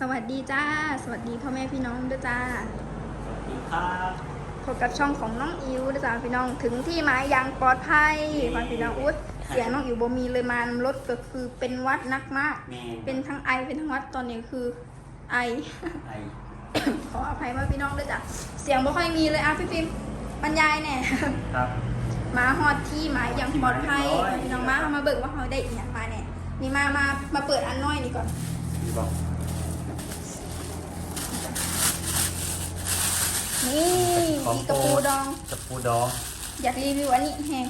สวัสดีจ้า สวัสดีพ่อแม่พี่น้องด้วยจ้า สวัสดีครับพบกับช่องของน้องอิวด้วยจ้าพี่น้องถึงที่หมายอย่างปลอดภัยฟังพี่น้องอุ๊ดเสียงน้องอิวบ่มีเลยมารถก็คือเป็นหวัดหนักมาก แม่เป็นทั้งไอเป็นทั้งหวัดตอนนี้คือไอ ไอขออภัยมากพี่น้องด้วยจ้ะเสียงบ่ค่อยมีเลยอะพี่ฟิล์มบรรยายแน่ ครับ มาฮอดที่หมายอย่างปลอดภัยพี่น้องมาเอามาเบิกว่าเขาได้อีกอย่างมาเนี่ยนี่มามามาเปิดอันน้อยนี่ก่อนดีบอก นี่มีกระปูดอง กระปูดอง อยากรีวิวอันนี้แฮง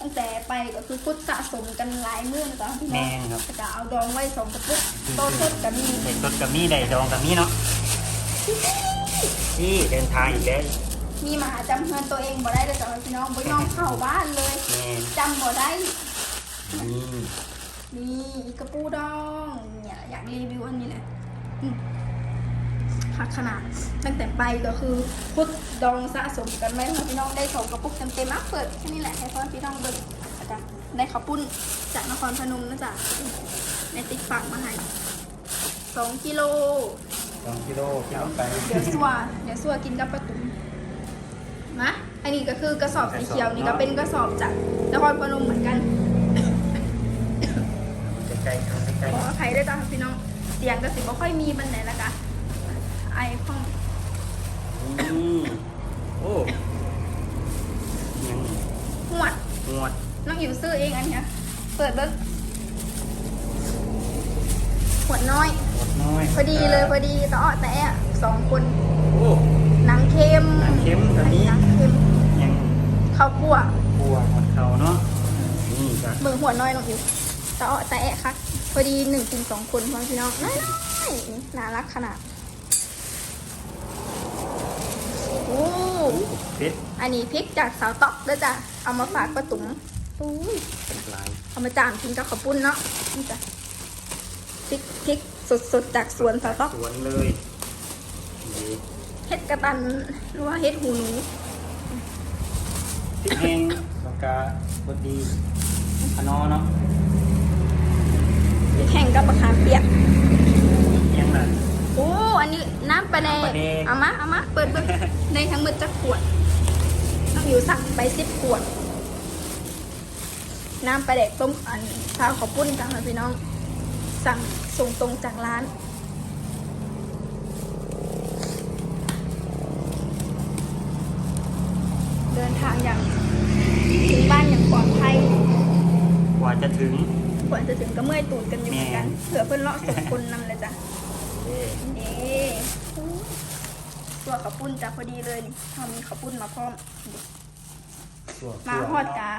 ตั้งแต่ไปก็คือพุทธสะสมกันหลายมื้อนะจ๊ะพี่น้แม่องนครับ แต่ก็เอาดองไว้สองกระปุกโตสดกับมีได้สดกับมีได้ดองกับมีเนาะที่เดินทางอีกแล้วมีหมาจำเงินตัวเองบ่ได้เลยจ้ะพี่น้องบ่ยอมเข้าบ้านเลยแม่นจำบ่ได้ นี่นี่อีกระปูดองเนี่ยอยากรีวิวอันนี้แหละอืม ผักขนาดตั้งแต่ไปก็คือพุทธดองสะสมกันไหมคะพี่น้องได้สองกระปุกเต็มๆอะเปิดแค่นี้แหละให้พ่อพี่น้องเบิ่งอาจารย์ได้ข้าวปุ้นจากนครพนมนะจ๊ะในติ๊กฝากมาให้สองกิโลสองกิโลที่เอาไปเดี๋ยวสัวเดี๋ยวสัวกินกับปลาตุ้มนะอันนี้ก็คือกระสอบสีเขียวนี่ก็เป็นกระสอบจากนครพนมเหมือนกันใกล้ๆครับใกล้ขออภัยด้วยจ้ะพี่น้องเสียงกระสิบไม่ค่อยมีบันไหนละกะ ไอพ่องๆนี่โอ้ยังหวดหวดน้องอิ๋วซื้อเองอันเนี้ยเปิดเบิ้งขวดน้อย หวดน้อยพอดีเลยพอดีต่อแต่อะสองคนโอ้หนังเค็มหนังเค็มอันนี้หนังเค็มยังข้าวคั่วบัวหมดเขาเนาะนี่ก็เบิ่งหัวน้อยน้องอิ๋วต่อแต่อะคักพอดีหนึ่งกินสองคนพ่อพี่น้องน้อยๆน่ารักขนาด โอ้เผ็ดอันนี้พริกจากสาวตอกด้วยจ้ะ เอามาฝากป้าตุ๋มอุ้ยเป็นลายเอามาจามกินกับข้าวปุ้นเนาะนี่จ้ะพริกพริกสดๆจากสวนสาวตอกสวนเลยนี่เฮ็ดกระตันหรือว่าเฮ็ดหูหนูพริกแห้งแล้วก็บดดีขนอเนาะพริกแห้งกับมะขามเปียกยังน่ะโอ้อันนี้น้ำปลาแดน้ำปลาแดกเอามาเอามาเปิดเบิ่งในทั้งหมดจะขวดต้องอยู่สั่งไปสิบขวด น้ำปลาแดกต้มอันข้าวข้าวปุ้นจ้ะพี่น้อง สั่งส่งตรงจากร้าน เดินทางอย่างถึงบ้านอย่างปลอดภัย กว่าจะถึง กว่าจะถึงก็เมื่อยตูดกันอยู่เหมือนกันแม่เผื่อเพื่อนเลาะส่งคนนำเลยจ้ะเอ้ย นี่ตัวข้าวปุ้นจ้ะพอดีเลยนี่เรามีข้าวปุ้นมาพร้อมตัวมาฮอดกา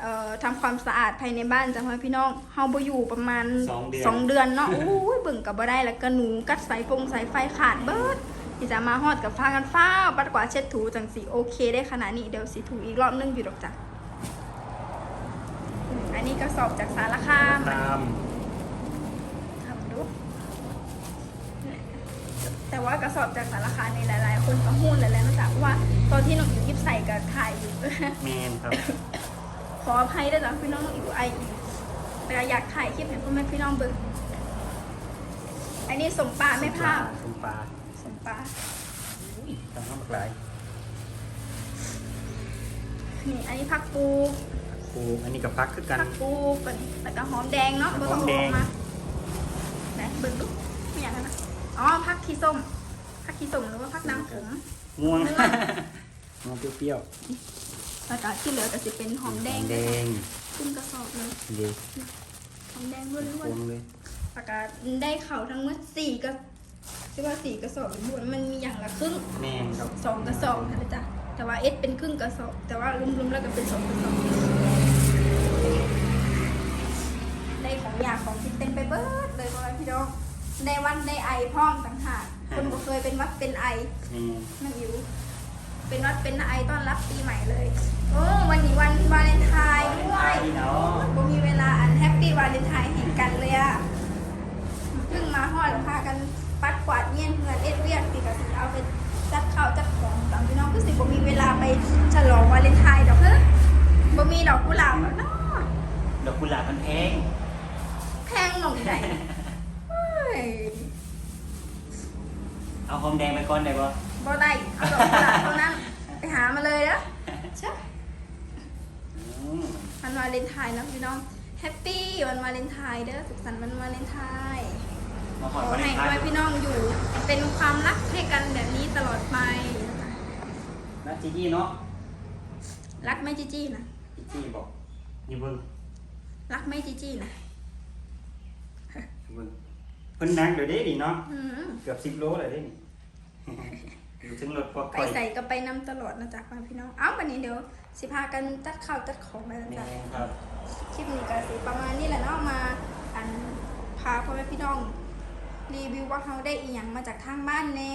เอ่อทำความสะอาดภายในบ้านจ้ะพ่อพี่น้องเฮาบ่อยู่ประมาณสองเดือน สองเดือนเนาะโอ้ยเบิ่งกับบ่ได้แล้วก็หนูกัดสายฟงสายไฟขาดเบิดที่จะมาฮอดกับฟ้ากันฟ้าวปัดกวาดเช็ดถูจังสิโอเคได้ขนาดนี้เดี๋ยวสิถูอีกรอบนึงอยู่ดอกจ้ะอืมอันนี้กระสอบจากสารคาม ตาม ทำดูแต่ ว่ากระสอบจากสารคามในหลาย ๆ คนก็หู้แล้วแหละนะจ๊ะว่า ตอนที่น้องอยู่ยิบใส่ก็ถ่ายอยู่เมนครับ ขออภัยด้วยจ้ะพี่น้องน้องอยู่ไออีกแต่อยากถ่ายคลิปให้พ่อแม่พี่น้องเบิ่งอันนี้สมปลาไม่พลาดสมปลาสมปลาอุ้ยทำข้าวหมกหลายนี่อันนี้ผักปูครูอันนี้กับพักคือกันผักปูก่อนแล้วก็หอมแดงเนาะหอมบ่ต้องแดอองกมาไหนเบิ่งดูไม่อยากนะ อ๋อผักขี้ส้มผักขี้ส้มหรือว่าผักนางผมม่วงไม่ว่าม่วงเปรี้ยวแล้วก็ที่เหลือก็จะเป็นหอมๆแดงแดงขึ้นกระสอบเลยเดีหอมแดงล้วนพวงเลยๆแล้วก็ได้เข่าทั้งหมดสี่กระที่ว่าสี่กระสอบล้วนมันมีอย่างละครึ่งแมนครับสองกระสอบนะจ๊ะแต่ว่าเอสเป็นครึ่งกระสอบแต่ว่ารวมๆแล้วก็เป็นสองกระสอบได้ของอยากของกินเต็มไปเบิดเลยพ่อแม่พี่น้อง ได้วันได้ไอพ่องต่างหากคนบ่เคยเป็นวัดเป็นไอแมนนั่งอยู่เป็นวัดเป็นไอต้อนรับปีใหม่เลยโอ้วันนี้วันวาเลนไทน์ด้วยเนาะบ่มีเวลาอันแฮปปี้วาเลนไทน์แห่งกันเลยอะเพิ่งมาฮอดพากันปัดกวาดเงียนเงินเอ็ดเวียกติกับสิเอาไปจัดข้าวจัดของตามพี่น้องคือสิบ่มีเวลาไปฉลองวาเลนไทน์ดอกเฮ้อบ่มีดอกกุหลาบแล้วเนาะดอกกุหลาบมันแพงแพงหน่องใดเฮ้ ยเอาหอมแดงไปก่อนได้บ่บ่ได้เอาดอกกุหลาบเท่านั้น ไปหามาเลยนะเช่ออืมวันวาเลนไทน์นะพี่น้องแฮปปี้วันวาเลนไทน์เด้อสุขสันต์วันวาเลนไทน์มาหขออยวันให้นี้ด้วยพี่น้องอยู่ เป็นความรักให้กันแบบนี้ตลอดไปนะคะนะจีจี้เนาะรักไหม่จีจี้นะจีจี้บอกนี่เบิ่งรักไหม่จีจี้นะเบิ่งเพิ่นนักเดี๋ยวเด้ดิเนาะอืมเกือบ10โลเลยเด้นี่ อยู่ถึงรถปลอดไปภัยใส่ก็ไปนำตลอดนะจ๊ะพี่น้อง เอ้าวันนี้เดี๋ยวสิพากันตัดข้าวตัดของไปแล้วแม่จ้ะ ครับ คลิปนี้ก็สิประมาณนี้แหละเนาะมาอันพาพ่อแม่พี่น้อง รีวิวว่าเขาได้อีหยังมาจากทางบ้านแน่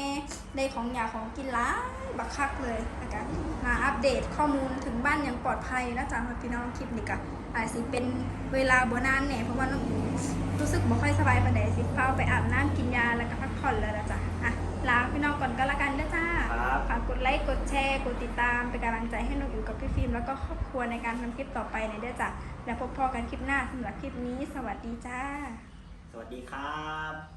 ได้ของอยากของกินหล้ายบักคักเลยนะคะมาอัปเดตข้อมูลถึงบ้านอย่างปลอดภัยนะจ๊ะพ่อพี่น้องคลิปนี้ก็อาจสิเป็นเวลาบ่นานแหน่เพราะว่าน้องอูรู้สึกบ่ค่อยสบายปานใดสิเข้าไปอาบน้ำกินยาแล้วก็พักผ่อนแล้วนะจ๊ะอะลาพี่น้องก่อนก็แล้วกันนะจ้าครับฝากกดไลค์กดแชร์กดติดตามเป็นกำลังใจให้นกอยู่กับพี่ฟิล์มแล้วก็ครอบครัวในการทำคลิปต่อไปในเด้อจ้ะแล้วพบพอกันคลิปหน้าสำหรับคลิปนี้ สวัสดีจ้า สวัสดีครับ